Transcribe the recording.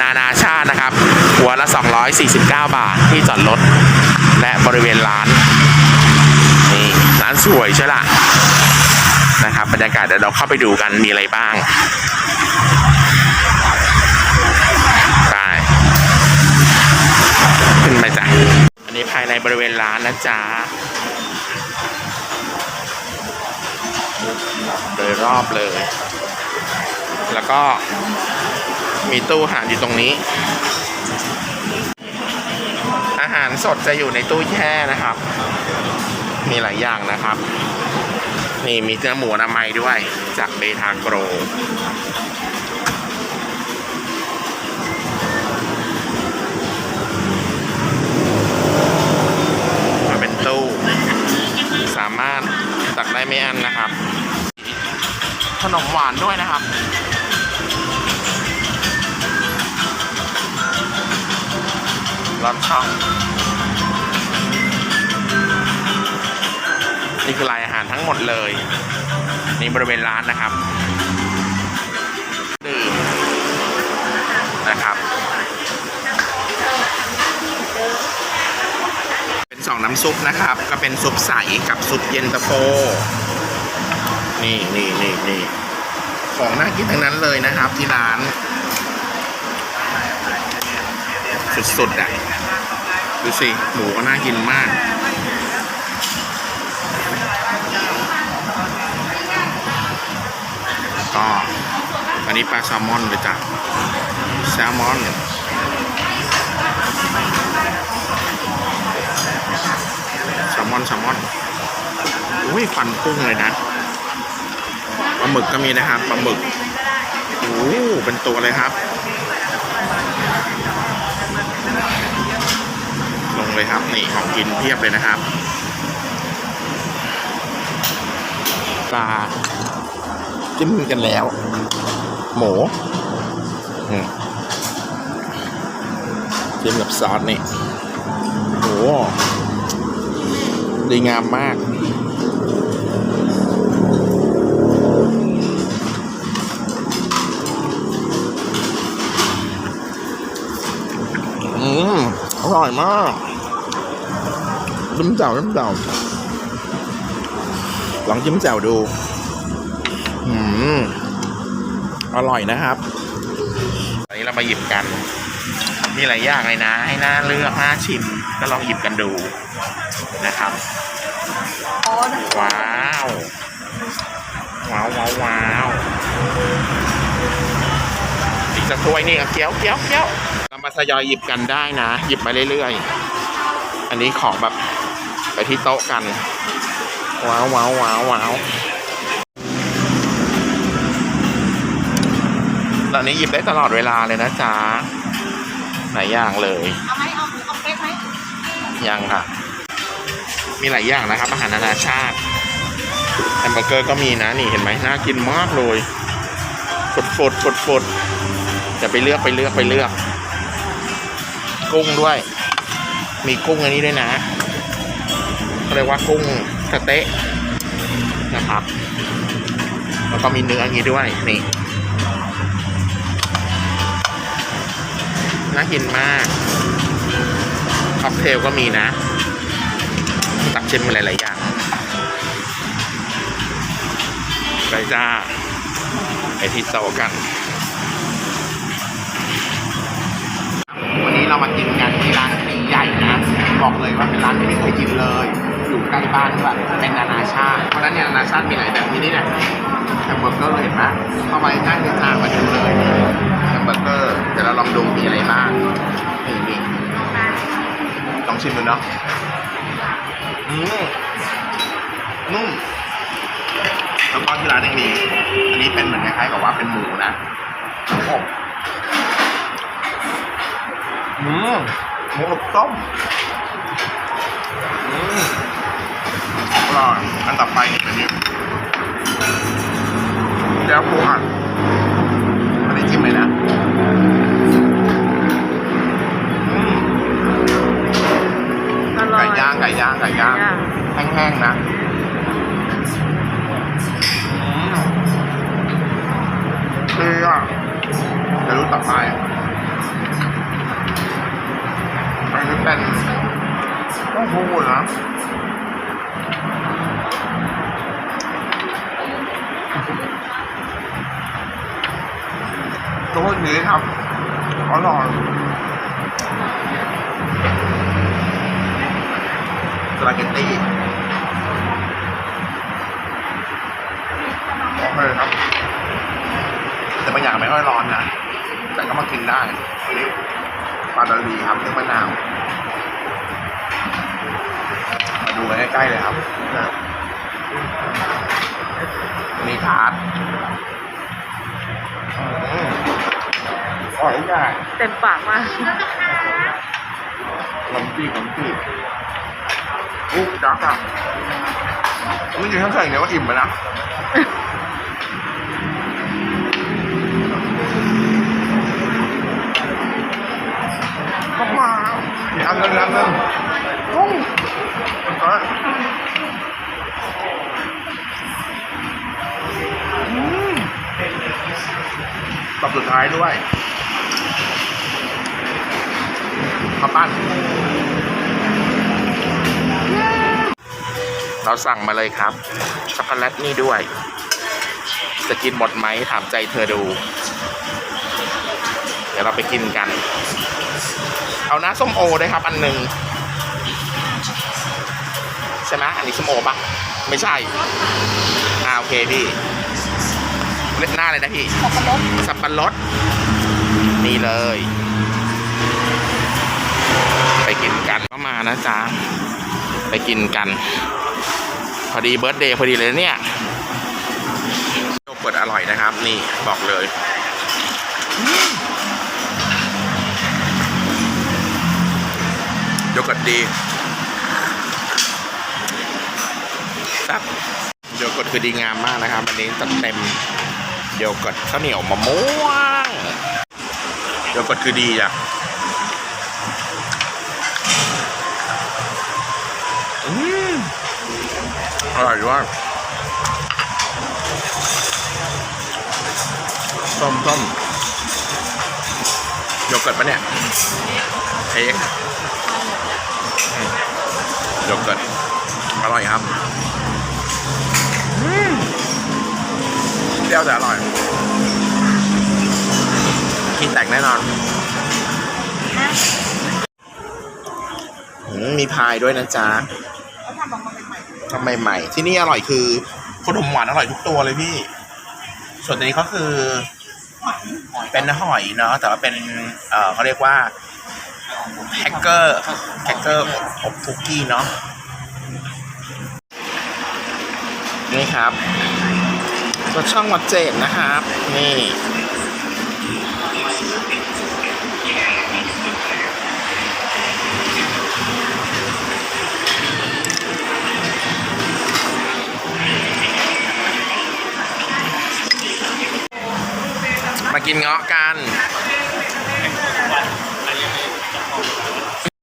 นานาชาตินะครับ หัวละ 249 บาทที่จอดรถและบริเวณร้าน นี่ร้านสวยใช่ละนะครับบรรยากาศเดี๋ยวเราเข้าไปดูกันมีอะไรบ้างไปขึ้นมาจ้ะอันนี้ภายในบริเวณร้านนะจ๊ะโดยรอบเลย แล้วก็มีตู้อาหารอยู่ตรงนี้ อาหารสดจะอยู่ในตู้แช่นะครับ มีหลายอย่างนะครับ นี่มีเนื้อหมูนามัยด้วยจากเบทาโกรมาเป็นตู้ สามารถตักได้ไม่อันนะครับ ขนมหวานด้วยนะครับ รอดช่อง นี่คือรายอาหารทั้งหมดเลยนี่บริเวณร้านนะครับดื่มนะครับ เป็นสองน้ำซุปนะครับ ก็เป็นซุปใสกับซุปเย็นตาโฟ นี่นี่นี่นี่ ของน่ากินทั้งนั้นเลยนะครับ ที่ร้าน สุดๆอะดูสิหมูก็น่ากินมากก็อันนี้ปลาแซลมอนเลยจ้ะแซลมอนแซลมอนแซลมอนอุ้ยฟันพุ่งเลยนะ ปลาหมึกก็มีนะครับปลาหมึกโอ้เป็นตัวเลยครับ ลงเลยครับนี่ของกินเพียบเลยนะครับปลาจิ้มกันแล้ว หมูจิ้มกับซอสนี่โอ้ดีงามมาก ร่อยมากจิ้มแจ่วจิ้มแจ่วลองจิ้มแจ่วดู อืม อร่อยนะครับ ตอนนี้เรามาหยิบกัน มีหลายอย่างเลยนะ ให้น่าเลือกน่าชิม ก็ลองหยิบกันดูนะครับ ว้าว ว้าวว้าว ว้าวอีกสักถ้วยนี่เกี๊ยวเกี๊ยวเกี๊ยวเรามาทยอยหยิบกันได้นะ หยิบไปเรื่อยๆ อันนี้ของแบบไปที่โต๊ะกัน ว้าวว้าวว้าวว้าวตอนนี้หยิบได้ตลอดเวลาเลยนะจ๊ะหลายอย่างเลย เอาไหมเอาเอาเป๊กไหมยังค่ะ มีหลายอย่างนะครับ อาหารนานาชาติแฮมเบอร์เกอร์ก็มีนะ นี่เห็นไหมน่ากินมากเลยฝดฝดฝดฝด จะไปเลือกไปเลือกไปเลือก กุ้งด้วย มีกุ้งอันนี้ด้วยนะเรียกว่ากุ้งสเต๊ะนะครับ แล้วก็มีเนื้ออย่างนี้ด้วยนี่น่ากินมากค็อกเทลก็มีนะ ตักเช่นมีหลายๆอย่างไปจ้าไปที่โต๊ะกัน วันนี้ เรามากินกันที่ร้านตีใหญ่นะบอกเลยว่าเป็นร้านที่ไม่เคยกินเลย อยู่ใกล้บ้านด้วยเป็นนานาชาติเพราะฉะนั้นเนี่ยนานาชาติมีหลายแบบที่นี่เนี่ยแฮมเบอร์เกอร์เห็นไหมเข้าไปใกล้เลยจ้ามาดูเลยแฮมเบอร์เกอร์เดี๋ยวเราลองดูมีอะไรบ้างนี่นี่ลองชิมดูเนาะอืมนุ่มแล้วก็ที่ร้านยังมีอันนี้เป็นเหมือนคล้ายๆกับว่าเป็นหมูนะอบ อืมหมูหมึกต้มอืมอร่อยอันต่อไปนี่เป็นี้แก้วปูอัดอันนี้จิ้มไหมนะอร่อไก่ย่างไก่ย่างไก่ย่าง แห้งๆนะ ตัวนี้ครับอร่อยสปาเกตตี้โอเคครับ แต่บางอย่างไม่ค่อยร้อนนะ แต่ก็มากินได้อันนี้ปลาดาลีครับนึ่งมะนาว มาดูใกล้ๆเลยครับนะอันนี้ทาร์ตอืม อร่อยทุกอย่างเต็มปากมากขนมจีบขนมจีบอุ๊ยจักอะไม่กินทั้งใส่เนี่ยก็อิ่มไปนะต้องมาอีกอันหนึงอันหนึงโอ้ยเอ้ยอืมตับสุดท้ายด้วย ข้าวปั้น เราสั่งมาเลยครับ ช็อกโกแลตนี่ด้วย จะกินหมดไหมถามใจเธอดู เดี๋ยวเราไปกินกัน เอาน้าส้มโอด้วยครับ อันหนึ่งใช่ไหมอันนี้ส้มโอปะไม่ใช่อ่าโอเคพี่เล็กหน้าเลยนะพี่ สับปะรดสับปะรดนี่เลยไป กินกันก็มานะจ๊ะไปกินกัน พอดีเบิร์ตเดย์พอดีเลยเนี่ยโยเกิร์ตอร่อยนะครับ นี่บอกเลยโยเกิร์ตดีครับโยเกิร์ตคือดีงามมากนะครับอันนี้จัดเต็มโยเกิร์ตข้าวเหนียวมะม่วงโยเกิร์ตคือดีอะ อืมอร่อยมากส้มส้มโยเกิร์ตปะเนี่ยเค้กโยเกิร์ตอร่อยครับเปรี้ยวแต่อร่อยกินแตกแน่นอน มีพายด้วยนะจ๊ะเขาทำออกมาใหม่ทำใหม่ๆที่นี่อร่อยคือขนมหวานอร่อยทุกตัวเลยพี่ ส่วนตัวนี้ก็คือเป็นหอยเนาะแต่ว่าเป็นเออเขาเรียกว่าแฮกเกอร์แฮกเกอร์อบคุกกี้เนาะนี่ครับรสช่องวัดเจดนะครับ นี่ กินเงาะกัน